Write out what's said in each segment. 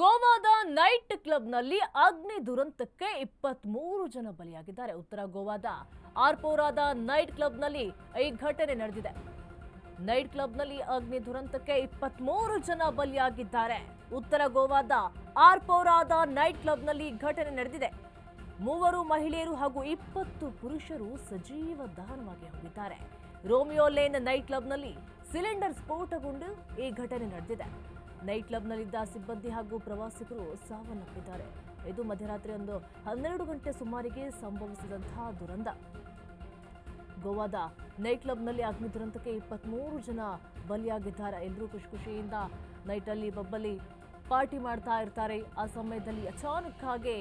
ಗೋವಾದ ನೈಟ್ ಕ್ಲಬ್ನಲ್ಲಿ ಅಗ್ನಿ ದುರಂತಕ್ಕೆ ಇಪ್ಪತ್ಮೂರು ಜನ ಬಲಿಯಾಗಿದ್ದಾರೆ. ಉತ್ತರ ಗೋವಾದ ಆರ್ಪೋರಾದ ನೈಟ್ ಕ್ಲಬ್ನಲ್ಲಿ ಈ ಘಟನೆ ನಡೆದಿದೆ. ನೈಟ್ ಕ್ಲಬ್ನಲ್ಲಿ ಅಗ್ನಿ ದುರಂತಕ್ಕೆ ಇಪ್ಪತ್ಮೂರು ಜನ ಬಲಿಯಾಗಿದ್ದಾರೆ. ಉತ್ತರ ಗೋವಾದ ಆರ್ಪೋರಾದ ನೈಟ್ ಕ್ಲಬ್ನಲ್ಲಿ ಘಟನೆ ನಡೆದಿದೆ. ಮೂವರು ಮಹಿಳೆಯರು ಹಾಗೂ ಇಪ್ಪತ್ತು ಪುರುಷರು ಸಜೀವ ದಹನವಾಗಿ ಹೋಗಿದ್ದಾರೆ. ರೋಮಿಯೋ ಲೇನ್ ನೈಟ್ ಕ್ಲಬ್ನಲ್ಲಿ ಸಿಲಿಂಡರ್ ಸ್ಫೋಟಗೊಂಡು ಈ ಘಟನೆ ನಡೆದಿದೆ. ನೈಟ್ ಕ್ಲಬ್ನಲ್ಲಿದ್ದ ಸಿಬ್ಬಂದಿ ಹಾಗೂ ಪ್ರವಾಸಿಗರು ಸಾವನ್ನಪ್ಪಿದ್ದಾರೆ. ಇದು ಮಧ್ಯರಾತ್ರಿ ಒಂದು ಹನ್ನೆರಡು ಗಂಟೆ ಸುಮಾರಿಗೆ ಸಂಭವಿಸಿದಂತಹ ದುರಂತ. ಗೋವಾದ ನೈಟ್ ಕ್ಲಬ್ನಲ್ಲಿ ಅಗ್ನಿ ದುರಂತಕ್ಕೆ ಇಪ್ಪತ್ಮೂರು ಜನ ಬಲಿಯಾಗಿದ್ದಾರೆ ಎಲ್ಲರೂ ಖುಷಿ ಖುಷಿಯಿಂದ ನೈಟಲ್ಲಿ ಬಬ್ಬಲ್ಲಿ ಪಾರ್ಟಿ ಮಾಡ್ತಾ ಇರ್ತಾರೆ. ಆ ಸಮಯದಲ್ಲಿ ಅಚಾನಕ್ಕಾಗಿ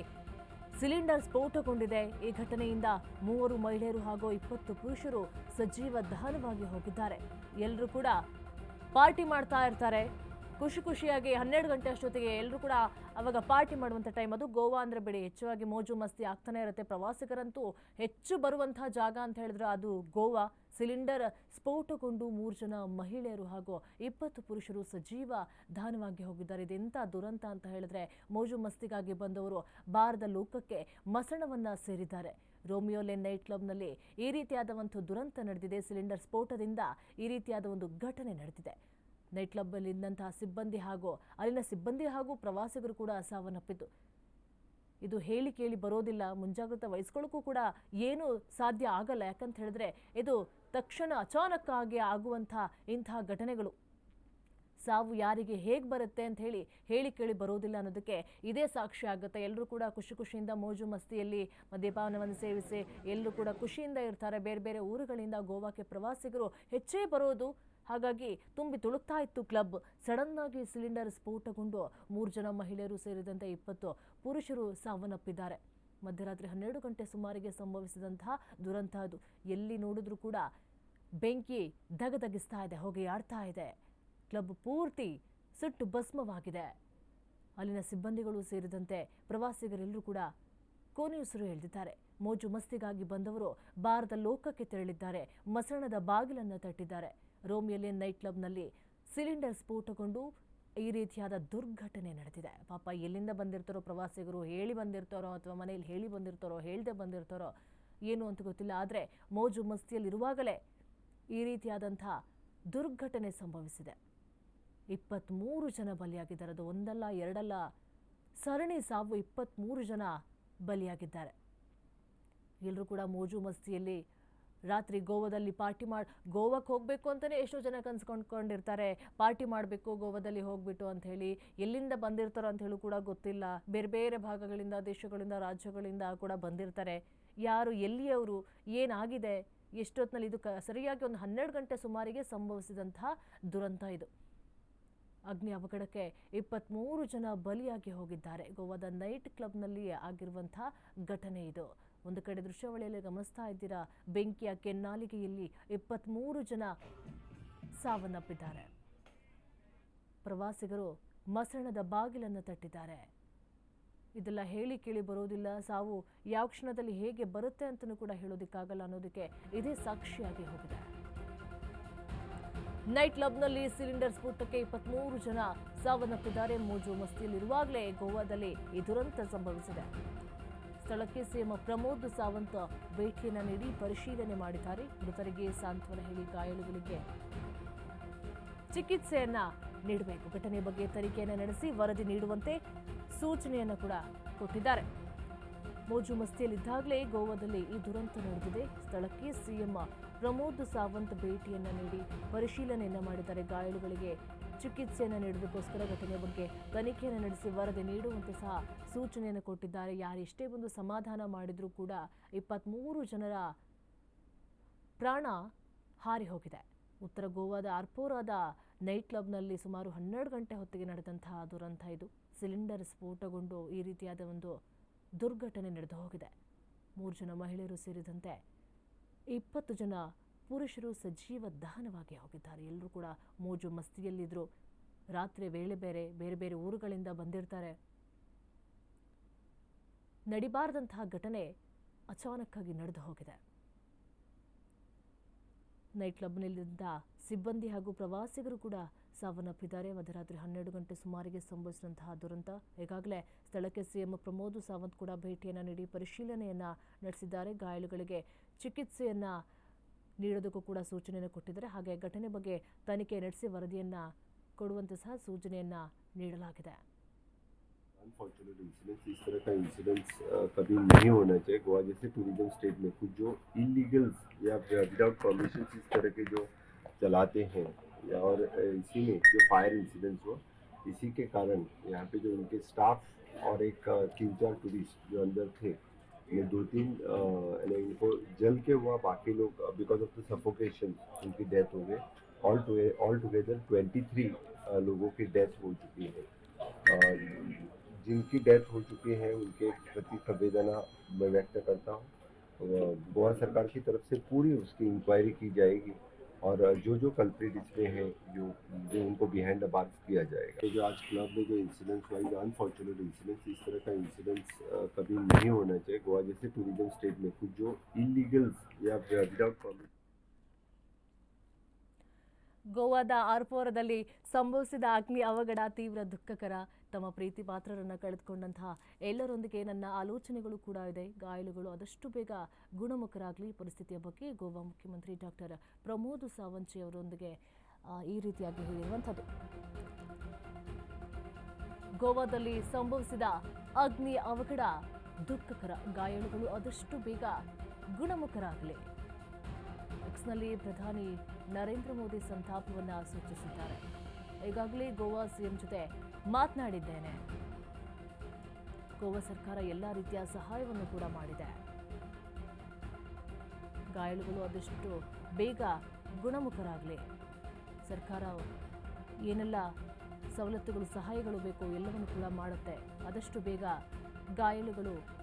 ಸಿಲಿಂಡರ್ ಸ್ಫೋಟಗೊಂಡಿದೆ. ಈ ಘಟನೆಯಿಂದ ಮೂವರು ಮಹಿಳೆಯರು ಹಾಗೂ ಇಪ್ಪತ್ತು ಪುರುಷರು ಸಜೀವ ದಹನವಾಗಿ ಹೋಗಿದ್ದಾರೆ. ಎಲ್ಲರೂ ಕೂಡ ಪಾರ್ಟಿ ಮಾಡ್ತಾ ಇರ್ತಾರೆ. ಖುಷಿ ಖುಷಿಯಾಗಿ ಹನ್ನೆರಡು ಗಂಟೆ ಅಷ್ಟೊತ್ತಿಗೆ ಎಲ್ಲರೂ ಕೂಡ ಅವಾಗ ಪಾರ್ಟಿ ಮಾಡುವಂಥ ಟೈಮ್ ಅದು ಗೋವಾ ಅಂದರೆ ಬಿಡಿ. ಹೆಚ್ಚಾಗಿ ಮೋಜು ಮಸ್ತಿ ಆಗ್ತಾನೆ ಇರುತ್ತೆ. ಪ್ರವಾಸಿಗರಂತೂ ಹೆಚ್ಚು ಬರುವಂತಹ ಜಾಗ ಅಂತ ಹೇಳಿದ್ರೆ ಅದು ಗೋವಾ. ಸಿಲಿಂಡರ್ ಸ್ಫೋಟಗೊಂಡು ಮೂರು ಜನ ಮಹಿಳೆಯರು ಹಾಗೂ ಇಪ್ಪತ್ತು ಪುರುಷರು ಸಜೀವ ದಾನವಾಗಿ ಹೋಗಿದ್ದಾರೆ. ಇದೆಂಥ ದುರಂತ ಅಂತ ಹೇಳಿದ್ರೆ ಮೋಜು ಮಸ್ತಿಗಾಗಿ ಬಂದವರು ಬಾರದ ಲೋಕಕ್ಕೆ ಮಸಣವನ್ನ ಸೇರಿದ್ದಾರೆ. ರೋಮಿಯೋ ಲೆನ್ ನೈಟ್ ಕ್ಲಬ್ನಲ್ಲಿ ಈ ರೀತಿಯಾದ ಒಂದು ದುರಂತ ನಡೆದಿದೆ. ಸಿಲಿಂಡರ್ ಸ್ಫೋಟದಿಂದ ಈ ರೀತಿಯಾದ ಒಂದು ಘಟನೆ ನಡೆದಿದೆ. ನೈಟ್ ಕ್ಲಬ್ಬಲ್ಲಿ ಇದ್ದಂತಹ ಸಿಬ್ಬಂದಿ ಹಾಗೂ ಅಲ್ಲಿನ ಸಿಬ್ಬಂದಿ ಹಾಗೂ ಪ್ರವಾಸಿಗರು ಕೂಡ ಸಾವನ್ನಪ್ಪಿತು ಇದು ಹೇಳಿ ಕೇಳಿ ಬರೋದಿಲ್ಲ. ಮುಂಜಾಗ್ರತೆ ವಹಿಸ್ಕೊಳ್ಳೋಕ್ಕೂ ಕೂಡ ಏನು ಸಾಧ್ಯ ಆಗಲ್ಲ. ಯಾಕಂತ ಹೇಳಿದ್ರೆ ಇದು ತಕ್ಷಣ ಅಚಾನಕ್ಕಾಗಿ ಆಗುವಂಥ ಇಂತಹ ಘಟನೆಗಳು. ಸಾವು ಯಾರಿಗೆ ಹೇಗೆ ಬರುತ್ತೆ ಅಂತ ಹೇಳಿ ಹೇಳಿ ಕೇಳಿ ಬರೋದಿಲ್ಲ ಅನ್ನೋದಕ್ಕೆ ಇದೇ ಸಾಕ್ಷಿ ಆಗುತ್ತೆ. ಎಲ್ಲರೂ ಕೂಡ ಖುಷಿ ಖುಷಿಯಿಂದ ಮೋಜು ಮಸ್ತಿಯಲ್ಲಿ ಮದ್ಯಪಾನವನ್ನು ಸೇವಿಸಿ ಎಲ್ಲರೂ ಕೂಡ ಖುಷಿಯಿಂದ ಇರ್ತಾರೆ. ಬೇರೆ ಬೇರೆ ಊರುಗಳಿಂದ ಗೋವಾಕ್ಕೆ ಪ್ರವಾಸಿಗರು ಹೆಚ್ಚೇ ಬರೋದು ಹಾಗಾಗಿ ತುಂಬಿ ತುಳುಕ್ತಾ ಇತ್ತು ಕ್ಲಬ್. ಸಡನ್ ಆಗಿ ಸಿಲಿಂಡರ್ ಸ್ಫೋಟಗೊಂಡು ಮೂರು ಜನ ಮಹಿಳೆಯರು ಸೇರಿದಂತೆ ಇಪ್ಪತ್ತು ಪುರುಷರು ಸಾವನ್ನಪ್ಪಿದ್ದಾರೆ. ಮಧ್ಯರಾತ್ರಿ ಹನ್ನೆರಡು ಗಂಟೆ ಸುಮಾರಿಗೆ ಸಂಭವಿಸಿದಂತಹ ದುರಂತ ಅದು. ಎಲ್ಲಿ ನೋಡಿದ್ರೂ ಕೂಡ ಬೆಂಕಿ ದಗದಗಿಸ್ತಾ ಇದೆ ಹೊಗೆಯಾಡ್ತಾ ಇದೆ. ಕ್ಲಬ್ ಪೂರ್ತಿ ಸುಟ್ಟು ಭಸ್ಮವಾಗಿದೆ. ಅಲ್ಲಿನ ಸಿಬ್ಬಂದಿಗಳು ಸೇರಿದಂತೆ ಪ್ರವಾಸಿಗರೆಲ್ಲರೂ ಕೂಡ ಕೋನೆಯುಸಿರು ಎಳೆದಿದ್ದಾರೆ. ಮೋಜು ಮಸ್ತಿಗಾಗಿ ಬಂದವರು ಬಾರದ ಲೋಕಕ್ಕೆ ತೆರಳಿದ್ದಾರೆ. ಮಸಣದ ಬಾಗಿಲನ್ನು ತಟ್ಟಿದ್ದಾರೆ. ರೋಮಿಯಲಿಯನ್ ನೈಟ್ ಕ್ಲಬ್ನಲ್ಲಿ ಸಿಲಿಂಡರ್ ಸ್ಫೋಟಗೊಂಡು ಈ ರೀತಿಯಾದ ದುರ್ಘಟನೆ ನಡೆದಿದೆ. ಪಾಪ ಎಲ್ಲಿಂದ ಬಂದಿರ್ತಾರೋ, ಪ್ರವಾಸಿಗರು ಹೇಳಿ ಬಂದಿರ್ತಾರೋ ಅಥವಾ ಮನೆಯಲ್ಲಿ ಹೇಳಿ ಬಂದಿರ್ತಾರೋ, ಹೇಳದೆ ಬಂದಿರ್ತಾರೋ ಏನು ಅಂತ ಗೊತ್ತಿಲ್ಲ. ಆದರೆ ಮೋಜು ಮಸ್ತಿಯಲ್ಲಿರುವಾಗಲೇ ಈ ರೀತಿಯಾದಂಥ ದುರ್ಘಟನೆ ಸಂಭವಿಸಿದೆ. ಇಪ್ಪತ್ತ್ಮೂರು ಜನ ಬಲಿಯಾಗಿದ್ದಾರೆ ಅದು ಒಂದಲ್ಲ, ಎರಡಲ್ಲ, ಸರಣಿ ಸಾವು ಇಪ್ಪತ್ತ್ಮೂರು ಜನ ಬಲಿಯಾಗಿದ್ದಾರೆ. ಎಲ್ಲರೂ ಕೂಡ ಮೋಜು ಮಸ್ತಿಯಲ್ಲಿ ರಾತ್ರಿ ಗೋವಾದಲ್ಲಿ ಪಾರ್ಟಿ ಮಾಡಿ ಗೋವಾಕ್ಕೆ ಹೋಗಬೇಕು ಅಂತಲೇ ಎಷ್ಟೋ ಜನ ಕನ್ಸ್ಕೊಂಡ್ಕೊಂಡಿರ್ತಾರೆ. ಪಾರ್ಟಿ ಮಾಡಬೇಕು, ಗೋವಾದಲ್ಲಿ ಹೋಗ್ಬಿಟ್ಟು ಅಂತ ಹೇಳಿ. ಎಲ್ಲಿಂದ ಬಂದಿರ್ತಾರೋ ಅಂತ ಹೇಳಿ ಕೂಡ ಗೊತ್ತಿಲ್ಲ. ಬೇರೆ ಬೇರೆ ಭಾಗಗಳಿಂದ, ದೇಶಗಳಿಂದ, ರಾಜ್ಯಗಳಿಂದ ಕೂಡ ಬಂದಿರ್ತಾರೆ. ಯಾರು, ಎಲ್ಲಿಯವರು, ಏನಾಗಿದೆ? ಎಷ್ಟೊತ್ತಿನಲ್ಲಿ ಇದು ಕ, ಸರಿಯಾಗಿ ಒಂದು ಹನ್ನೆರಡು ಗಂಟೆ ಸುಮಾರಿಗೆ ಸಂಭವಿಸಿದಂತಹ ದುರಂತ ಇದು. ಅಗ್ನಿ ಅವಘಡಕ್ಕೆ ಇಪ್ಪತ್ತ್ಮೂರು ಜನ ಬಲಿಯಾಗಿ ಹೋಗಿದ್ದಾರೆ. ಗೋವಾದ ನೈಟ್ ಕ್ಲಬ್ನಲ್ಲಿ ಆಗಿರುವಂಥ ಘಟನೆ ಇದು. ಒಂದು ಕಡೆ ದೃಶ್ಯಾವಳಿಯಲ್ಲಿ ಗಮನಿಸ್ತಾ ಇದ್ದೀರಾ? ಬೆಂಕಿಯ ಕೆನ್ನಾಲಿಗೆಯಲ್ಲಿ ಇಪ್ಪತ್ತ್ಮೂರು ಜನ ಸಾವನ್ನಪ್ಪಿದ್ದಾರೆ. ಪ್ರವಾಸಿಗರು ಮಸಣದ ಬಾಗಿಲನ್ನು ತಟ್ಟಿದ್ದಾರೆ. ಇದೆಲ್ಲ ಹೇಳಿ ಕೇಳಿ ಬರೋದಿಲ್ಲ. ಸಾವು ಯಾವ ಕ್ಷಣದಲ್ಲಿ ಹೇಗೆ ಬರುತ್ತೆ ಅಂತಲೂ ಕೂಡ ಹೇಳೋದಕ್ಕಾಗಲ್ಲ ಅನ್ನೋದಕ್ಕೆ ಇದೇ ಸಾಕ್ಷಿಯಾಗಿ ಹೋಗಿದೆ. ನೈಟ್ ಕ್ಲಬ್ನಲ್ಲಿ ಸಿಲಿಂಡರ್ ಸ್ಫೋಟಕ್ಕೆ ಇಪ್ಪತ್ಮೂರು ಜನ ಸಾವನ್ನಪ್ಪಿದ್ದಾರೆ. ಮೋಜು ಮಸ್ತಿಯಲ್ಲಿರುವಾಗಲೇ ಗೋವಾದಲ್ಲಿ ಈ ದುರಂತ ಸಂಭವಿಸಿದೆ. ಸ್ಥಳಕ್ಕೆ ಸಿಎಂ ಪ್ರಮೋದ್ ಸಾವಂತ್ ಭೇಟಿಯನ್ನು ನೀಡಿ ಪರಿಶೀಲನೆ ಮಾಡಿದ್ದಾರೆ. ಮೃತರಿಗೆ ಸಾಂತ್ವನ ಹೇಳಿ ಗಾಯಾಳುಗಳಿಗೆ ಚಿಕಿತ್ಸೆಯನ್ನ ನೀಡಬೇಕು. ಘಟನೆ ಬಗ್ಗೆ ತನಿಖೆಯನ್ನು ನಡೆಸಿ ವರದಿ ನೀಡುವಂತೆ ಸೂಚನೆಯನ್ನು ಕೂಡ ಕೊಟ್ಟಿದ್ದಾರೆ. ಮೋಜು ಮಸ್ತಿಯಲ್ಲಿದ್ದಾಗಲೇ ಗೋವಾದಲ್ಲಿ ಈ ದುರಂತ ನಡೆದಿದೆ. ಸ್ಥಳಕ್ಕೆ ಸಿಎಂ ಪ್ರಮೋದ್ ಸಾವಂತ್ ಭೇಟಿಯನ್ನ ನೀಡಿ ಪರಿಶೀಲನೆಯನ್ನ ಮಾಡಿದ್ದಾರೆ. ಗಾಯಾಳುಗಳಿಗೆ ಚಿಕಿತ್ಸೆಯನ್ನು ನೀಡೋದಕ್ಕೋಸ್ಕರ ಘಟನೆ ಬಗ್ಗೆ ತನಿಖೆಯನ್ನು ನಡೆಸಿ ವರದಿ ನೀಡುವಂತೆ ಸಹ ಸೂಚನೆಯನ್ನು ಕೊಟ್ಟಿದ್ದಾರೆ. ಯಾರೆಷ್ಟೇ ಒಂದು ಸಮಾಧಾನ ಮಾಡಿದರೂ ಕೂಡ ಇಪ್ಪತ್ತ್ಮೂರು ಜನರ ಪ್ರಾಣ ಹಾರಿ ಹೋಗಿದೆ. ಉತ್ತರ ಗೋವಾದ ಅರ್ಪೋರಾದ ನೈಟ್ ಕ್ಲಬ್ನಲ್ಲಿ ಸುಮಾರು ಹನ್ನೆರಡು ಗಂಟೆ ಹೊತ್ತಿಗೆ ನಡೆದಂತಹ ದುರಂತ ಇದು. ಸಿಲಿಂಡರ್ ಸ್ಫೋಟಗೊಂಡು ಈ ರೀತಿಯಾದ ಒಂದು ದುರ್ಘಟನೆ ನಡೆದು ಹೋಗಿದೆ. ಮೂರು ಜನ ಮಹಿಳೆಯರು ಸೇರಿದಂತೆ ಇಪ್ಪತ್ತು ಜನ ಪುರುಷರು ಸಜೀವ ದಹನವಾಗಿ ಹೋಗಿದ್ದಾರೆ. ಎಲ್ಲರೂ ಕೂಡ ಮೋಜು ಮಸ್ತಿಯಲ್ಲಿದ್ದರು ರಾತ್ರಿ ವೇಳೆ ಬೇರೆ ಬೇರೆ ಬೇರೆ ಊರುಗಳಿಂದ ಬಂದಿರ್ತಾರೆ. ನಡಿಬಾರದಂತಹ ಘಟನೆ ಅಚಾನಕ್ಕಾಗಿ ನಡೆದು ಹೋಗಿದೆ. ನೈಟ್ ಕ್ಲಬ್ನಲ್ಲಿದ್ದ ಸಿಬ್ಬಂದಿ ಹಾಗೂ ಪ್ರವಾಸಿಗರು ಕೂಡ ಸಾವನ್ನಪ್ಪಿದ್ದಾರೆ ಮಧ್ಯರಾತ್ರಿ ಹನ್ನೆರಡು ಗಂಟೆ ಸುಮಾರಿಗೆ ಸಂಭವಿಸಿದಂತಹ ದುರಂತ ಈಗಾಗಲೇ ಸ್ಥಳಕ್ಕೆ ಸಿಎಂ ಪ್ರಮೋದ್ ಸಾವಂತ್ ಕೂಡ ಭೇಟಿಯನ್ನು ನೀಡಿ ಪರಿಶೀಲನೆಯನ್ನ ನಡೆಸಿದ್ದಾರೆ ಗಾಯಾಳುಗಳಿಗೆ ಚಿಕಿತ್ಸೆಯನ್ನ ನೀಡೋದಕ್ಕೂ ಕೂಡ ಸೂಚನೆಯನ್ನು ಕೊಟ್ಟಿದ್ದಾರೆ ಹಾಗೆ ಘಟನೆ ಬಗ್ಗೆ ತನಿಖೆ ನಡೆಸಿ ವರದಿಯನ್ನ ಕೊಡುವಂತೆ ಸಹ ಸೂಚನೆಯನ್ನ ನೀಡಲಾಗಿದೆ अनफॉर्चुनेट इंसिडेंट्स इस तरह का इंसिडेंट्स कभी नहीं होना चाहिए गोवा जैसे टूरिज्म स्टेट में कुछ जो इलीगल्स या विदाउट परमिशन इस तरह के जो चलाते हैं या और इसी में जो फायर इंसिडेंट्स हुआ, इसी के कारण यहाँ पे जो उनके स्टाफ और एक तीन चार टूरिस्ट जो अंदर थे, ये दो तीन यानी इनको जल के हुआ, बाकी लोग बिकॉज़ ऑफ़ द सफोकेशन उनकी डेथ हो गई। All all together twenty three लोगों की डेथ हो चुकी है। जिनकी डेथ हो चुकी है, उनके प्रति संवेदना मैं व्यक्त करता हूँ। गोवा सरकार की तरफ़ से पूरी उसकी इंक्वायरी की जाएगी। और जो जो कल्प्रिट इसमें हैं, जो जो उनको बिहाइंड द बार्स किया जाएगा। तो जो आज क्लब में जो इंसिडेंट्स हुआ जो अनफॉर्चुनेट इंसिडेंट्स इस तरह का इंसिडेंट्स कभी नहीं होना चाहिए। गोवा जैसे टूरिज़्म स्टेट में कुछ जो इलीगल्स या विदाउट परमिट ಗೋವಾದ ಆರ್ಪೋರದಲ್ಲಿ ಸಂಭವಿಸಿದ ಅಗ್ನಿ ಅವಘಡ ತೀವ್ರ ದುಃಖಕರ. ತಮ್ಮ ಪ್ರೀತಿ ಪಾತ್ರರನ್ನು ಕಳೆದುಕೊಂಡಂತಹ ಎಲ್ಲರೊಂದಿಗೆ ನನ್ನ ಆಲೋಚನೆಗಳು ಕೂಡ ಇದೆ. ಗಾಯಾಳುಗಳು ಆದಷ್ಟು ಬೇಗ ಗುಣಮುಖರಾಗಲಿ. ಪರಿಸ್ಥಿತಿಯ ಬಗ್ಗೆ ಗೋವಾ ಮುಖ್ಯಮಂತ್ರಿ ಡಾಕ್ಟರ್ ಪ್ರಮೋದ್ ಸಾವಂಚಿ ಅವರೊಂದಿಗೆ ಈ ರೀತಿಯಾಗಿ ಹೇಳಿರುವಂಥದ್ದು. ಗೋವಾದಲ್ಲಿ ಸಂಭವಿಸಿದ ಅಗ್ನಿ ಅವಘಡ ದುಃಖಕರ. ಗಾಯಾಳುಗಳು ಆದಷ್ಟು ಬೇಗ ಗುಣಮುಖರಾಗಲಿ. ಎಕ್ಸ್ನಲ್ಲಿ ಪ್ರಧಾನಿ ನರೇಂದ್ರ ಮೋದಿ ಸಂತಾಪವನ್ನು ಸೂಚಿಸಿದ್ದಾರೆ. ಈಗಾಗಲೇ ಗೋವಾ ಸಿಎಂ ಜೊತೆ ಮಾತನಾಡಿದ್ದೇನೆ. ಗೋವಾ ಸರ್ಕಾರ ಎಲ್ಲ ರೀತಿಯ ಸಹಾಯವನ್ನು ಕೂಡ ಮಾಡಿದೆ. ಗಾಯಾಳುಗಳು ಆದಷ್ಟು ಬೇಗ ಗುಣಮುಖರಾಗಲಿ. ಸರ್ಕಾರ ಏನೆಲ್ಲ ಸವಲತ್ತುಗಳು, ಸಹಾಯಗಳು ಬೇಕು ಎಲ್ಲವನ್ನು ಕೂಡ ಮಾಡುತ್ತೆ. ಆದಷ್ಟು ಬೇಗ ಗಾಯಾಳುಗಳು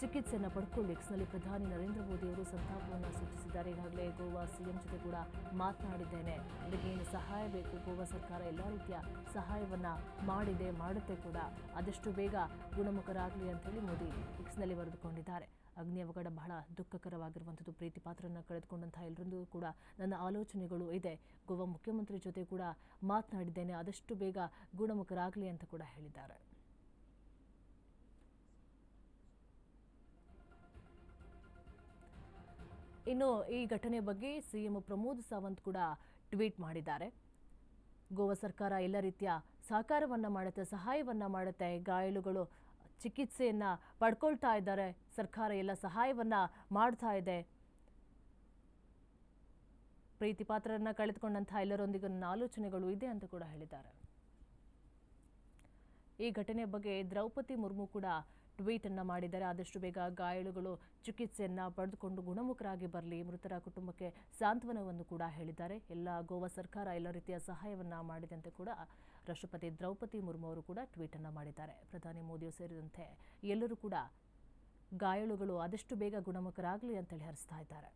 ಚಿಕಿತ್ಸೆಯನ್ನು ಪಡ್ಕೊಳ್ಳಿ ಎಕ್ಸ್ನಲ್ಲಿ ಪ್ರಧಾನಿ ನರೇಂದ್ರ ಮೋದಿ ಅವರು ಸಂತಾಪವನ್ನು ಸೂಚಿಸಿದ್ದಾರೆ. ಈಗಾಗಲೇ ಗೋವಾ ಸಿಎಂ ಜೊತೆ ಕೂಡ ಮಾತನಾಡಿದ್ದೇನೆ. ಅವರಿಗೆ ಏನು ಸಹಾಯ ಬೇಕು? ಗೋವಾ ಸರ್ಕಾರ ಎಲ್ಲ ರೀತಿಯ ಸಹಾಯವನ್ನ ಮಾಡಿದೆ, ಮಾಡುತ್ತೆ ಕೂಡ. ಆದಷ್ಟು ಬೇಗ ಗುಣಮುಖರಾಗಲಿ ಅಂತೇಳಿ ಮೋದಿ ಎಕ್ಸ್ನಲ್ಲಿ ಬರೆದುಕೊಂಡಿದ್ದಾರೆ. ಅಗ್ನಿ ಅವಘಡ ಬಹಳ ದುಃಖಕರವಾಗಿರುವಂಥದ್ದು. ಪ್ರೀತಿ ಪಾತ್ರನ ಕಳೆದುಕೊಂಡಂತಹ ಎಲ್ಲರೊಂದಿಗೂ ಕೂಡ ನನ್ನ ಆಲೋಚನೆಗಳು ಇದೆ. ಗೋವಾ ಮುಖ್ಯಮಂತ್ರಿ ಜೊತೆ ಕೂಡ ಮಾತನಾಡಿದ್ದೇನೆ. ಆದಷ್ಟು ಬೇಗ ಗುಣಮುಖರಾಗಲಿ ಅಂತ ಕೂಡ ಹೇಳಿದ್ದಾರೆ. ಇನ್ನು ಈ ಘಟನೆ ಬಗ್ಗೆ ಸಿಎಂ ಪ್ರಮೋದ್ ಸಾವಂತ್ ಕೂಡ ಟ್ವೀಟ್ ಮಾಡಿದ್ದಾರೆ. ಗೋವಾ ಸರ್ಕಾರ ಎಲ್ಲ ರೀತಿಯ ಸಹಕಾರವನ್ನ ಮಾಡುತ್ತೆ, ಸಹಾಯವನ್ನ ಮಾಡುತ್ತೆ, ಗಾಯಾಳುಗಳು ಚಿಕಿತ್ಸೆಯನ್ನ ಪಡ್ಕೊಳ್ತಾ ಇದ್ದಾರೆ, ಸರ್ಕಾರ ಎಲ್ಲ ಸಹಾಯವನ್ನ ಮಾಡ್ತಾ ಇದೆ. ಪ್ರೀತಿ ಪಾತ್ರರನ್ನ ಎಲ್ಲರೊಂದಿಗೆ ನನ್ನ ಆಲೋಚನೆಗಳು ಇದೆ ಅಂತ ಕೂಡ ಹೇಳಿದ್ದಾರೆ. ಈ ಘಟನೆ ಬಗ್ಗೆ ದ್ರೌಪದಿ ಮುರ್ಮು ಕೂಡ ಟ್ವೀಟ್ ಅನ್ನ ಮಾಡಿದ್ದಾರೆ ಆದಷ್ಟು ಬೇಗ ಗಾಯಾಳುಗಳು ಚಿಕಿತ್ಸೆಯನ್ನ ಪಡೆದುಕೊಂಡು ಗುಣಮುಖರಾಗಿ ಬರಲಿ. ಮೃತರ ಕುಟುಂಬಕ್ಕೆ ಸಾಂತ್ವನವನ್ನು ಕೂಡ ಹೇಳಿದ್ದಾರೆ. ಎಲ್ಲ ಗೋವಾ ಸರ್ಕಾರ ಎಲ್ಲ ರೀತಿಯ ಸಹಾಯವನ್ನ ಮಾಡಿದಂತೆ ಕೂಡ ರಾಷ್ಟ್ರಪತಿ ದ್ರೌಪದಿ ಮುರ್ಮು ಅವರು ಕೂಡ ಟ್ವೀಟ್ ಅನ್ನ ಮಾಡಿದ್ದಾರೆ. ಪ್ರಧಾನಿ ಮೋದಿಯು ಸೇರಿದಂತೆ ಎಲ್ಲರೂ ಕೂಡ ಗಾಯಾಳುಗಳು ಆದಷ್ಟು ಬೇಗ ಗುಣಮುಖರಾಗಲಿ ಅಂತೇಳಿ ಹರಿಸ್ತಾ ಇದ್ದಾರೆ.